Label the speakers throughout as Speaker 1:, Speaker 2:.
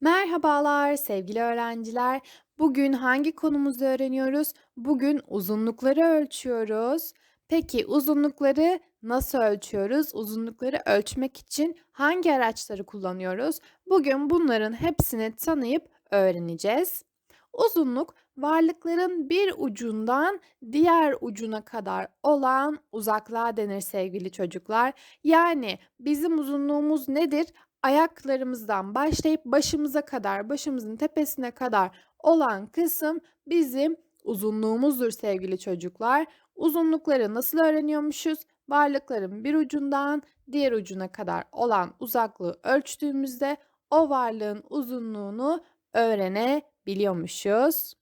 Speaker 1: Merhabalar sevgili öğrenciler. Bugün hangi konumuzu öğreniyoruz? Bugün uzunlukları ölçüyoruz. Peki uzunlukları nasıl ölçüyoruz? Uzunlukları ölçmek için hangi araçları kullanıyoruz? Bugün bunların hepsini tanıyıp öğreneceğiz. Uzunluk varlıkların bir ucundan diğer ucuna kadar olan uzaklığa denir sevgili çocuklar. Yani bizim uzunluğumuz nedir? Ayaklarımızdan başlayıp başımıza kadar, başımızın tepesine kadar olan kısım bizim uzunluğumuzdur sevgili çocuklar. Uzunlukları nasıl öğreniyormuşuz? Varlıkların bir ucundan diğer ucuna kadar olan uzaklığı ölçtüğümüzde o varlığın uzunluğunu öğrenebiliyormuşuz.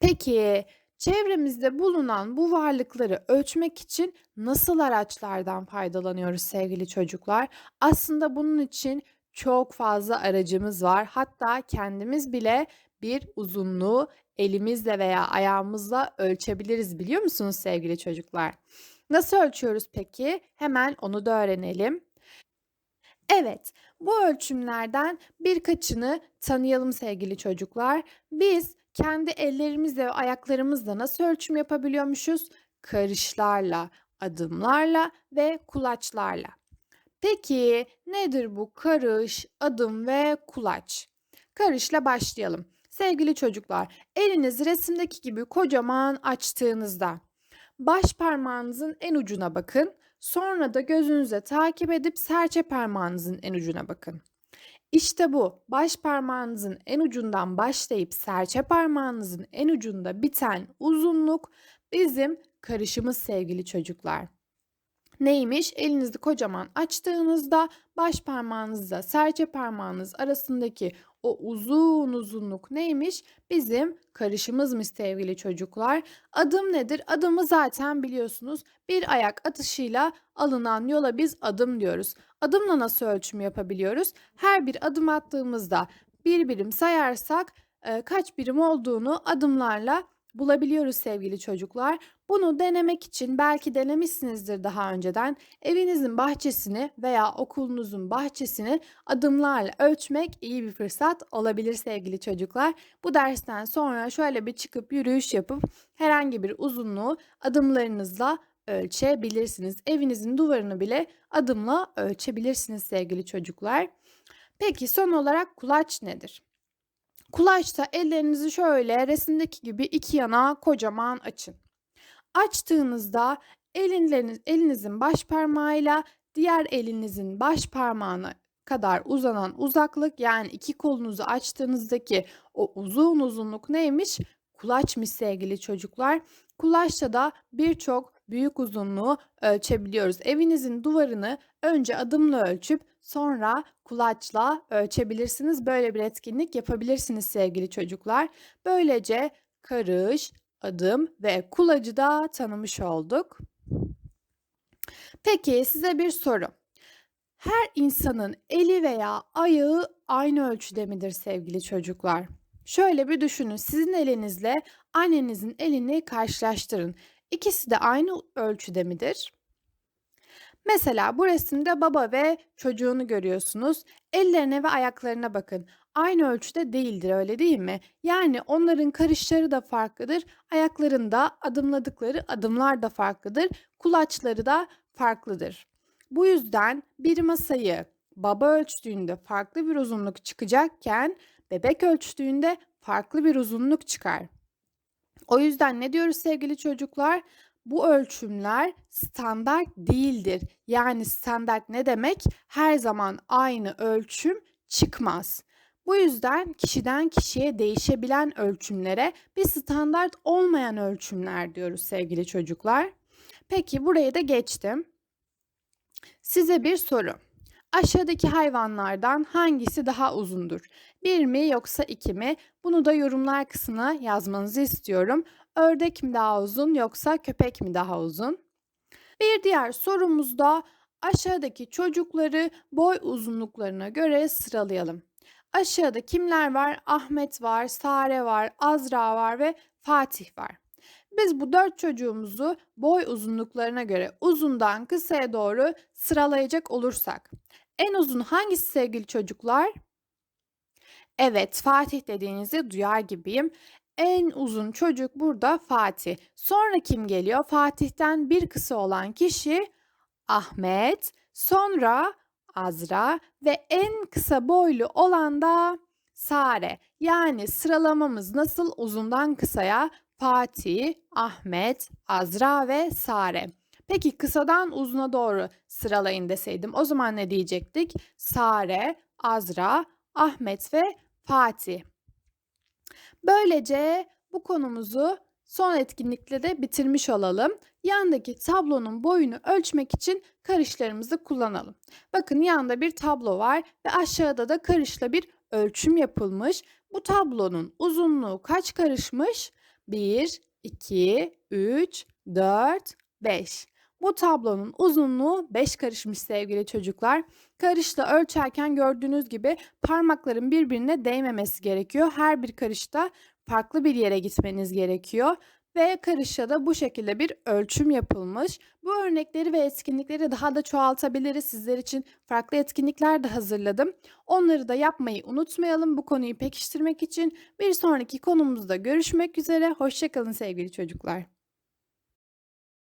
Speaker 1: Peki, çevremizde bulunan bu varlıkları ölçmek için nasıl araçlardan faydalanıyoruz sevgili çocuklar? Aslında bunun için çok fazla aracımız var. Hatta kendimiz bile bir uzunluğu elimizle veya ayağımızla ölçebiliriz biliyor musunuz sevgili çocuklar? Nasıl ölçüyoruz peki? Hemen onu da öğrenelim. Evet, bu ölçümlerden birkaçını tanıyalım sevgili çocuklar. Biz kendi ellerimizle ve ayaklarımızla nasıl ölçüm yapabiliyormuşuz? Karışlarla, adımlarla ve kulaçlarla. Peki nedir bu karış, adım ve kulaç? Karışla başlayalım. Sevgili çocuklar, elinizi resimdeki gibi kocaman açtığınızda baş parmağınızın en ucuna bakın. Sonra da gözünüze takip edip serçe parmağınızın en ucuna bakın. İşte bu baş parmağınızın en ucundan başlayıp serçe parmağınızın en ucunda biten uzunluk bizim karışımız sevgili çocuklar. Neymiş? Elinizi kocaman açtığınızda baş parmağınızla serçe parmağınız arasındaki o uzun uzunluk neymiş? Bizim karışımızmış sevgili çocuklar. Adım nedir? Adımı zaten biliyorsunuz. Bir ayak atışıyla alınan yola biz adım diyoruz. Adımla nasıl ölçüm yapabiliyoruz? Her bir adım attığımızda bir birim sayarsak kaç birim olduğunu adımlarla bulabiliyoruz sevgili çocuklar. Bunu denemek için belki denemişsinizdir daha önceden. Evinizin bahçesini veya okulunuzun bahçesini adımlarla ölçmek iyi bir fırsat olabilir sevgili çocuklar. Bu dersten sonra şöyle bir çıkıp yürüyüş yapıp herhangi bir uzunluğu adımlarınızla ölçebilirsiniz. Evinizin duvarını bile adımla ölçebilirsiniz sevgili çocuklar. Peki son olarak kulaç nedir? Kulaçta ellerinizi şöyle resimdeki gibi iki yana kocaman açın. Açtığınızda elinleriniz, elinizin baş parmağıyla diğer elinizin baş parmağına kadar uzanan uzaklık yani iki kolunuzu açtığınızdaki o uzun uzunluk neymiş? Kulaçmış sevgili çocuklar. Kulaçta da birçok büyük uzunluğu ölçebiliyoruz. Evinizin duvarını önce adımla ölçüp sonra kulaçla ölçebilirsiniz. Böyle bir etkinlik yapabilirsiniz sevgili çocuklar. Böylece karış, adım ve kulacı da tanımış olduk. Peki size bir soru. Her insanın eli veya ayağı aynı ölçüde midir sevgili çocuklar? Şöyle bir düşünün. Sizin elinizle annenizin elini karşılaştırın. İkisi de aynı ölçüde midir? Mesela bu resimde baba ve çocuğunu görüyorsunuz. Ellerine ve ayaklarına bakın. Aynı ölçüde değildir, öyle değil mi? Yani onların karışları da farklıdır. Ayaklarında adımladıkları adımlar da farklıdır. Kulaçları da farklıdır. Bu yüzden bir masayı baba ölçtüğünde farklı bir uzunluk çıkacakken bebek ölçtüğünde farklı bir uzunluk çıkar. O yüzden ne diyoruz sevgili çocuklar? Bu ölçümler standart değildir. Yani standart ne demek? Her zaman aynı ölçüm çıkmaz. Bu yüzden kişiden kişiye değişebilen ölçümlere bir standart olmayan ölçümler diyoruz sevgili çocuklar. Peki buraya da geçtim. Size bir soru. Aşağıdaki hayvanlardan hangisi daha uzundur? Bir mi yoksa iki mi? Bunu da yorumlar kısmına yazmanızı istiyorum. Ördek mi daha uzun yoksa köpek mi daha uzun? Bir diğer sorumuzda aşağıdaki çocukları boy uzunluklarına göre sıralayalım. Aşağıda kimler var? Ahmet var, Sare var, Azra var ve Fatih var. Biz bu dört çocuğumuzu boy uzunluklarına göre uzundan kısaya doğru sıralayacak olursak en uzun hangisi sevgili çocuklar? Evet, Fatih dediğinizi duyar gibiyim. En uzun çocuk burada Fatih. Sonra kim geliyor? Fatih'ten bir kısa olan kişi Ahmet, sonra Azra ve en kısa boylu olan da Sare. Yani sıralamamız nasıl uzundan kısaya? Fatih, Ahmet, Azra ve Sare. Peki kısadan uzuna doğru sıralayın deseydim o zaman ne diyecektik? Sare, Azra, Ahmet ve Fatih. Böylece bu konumuzu son etkinlikle de bitirmiş olalım. Yandaki tablonun boyunu ölçmek için karışlarımızı kullanalım. Bakın yanda bir tablo var ve aşağıda da karışla bir ölçüm yapılmış. Bu tablonun uzunluğu kaç karışmış? 1, 2, 3, 4, 5. Bu tablonun uzunluğu 5 karışmış sevgili çocuklar. Karışla ölçerken gördüğünüz gibi parmakların birbirine değmemesi gerekiyor. Her bir karışta farklı bir yere gitmeniz gerekiyor ve karışa da bu şekilde bir ölçüm yapılmış. Bu örnekleri ve etkinlikleri daha da çoğaltabiliriz. Sizler için farklı etkinlikler de hazırladım. Onları da yapmayı unutmayalım bu konuyu pekiştirmek için. Bir sonraki konumuzda görüşmek üzere. Hoşçakalın sevgili çocuklar.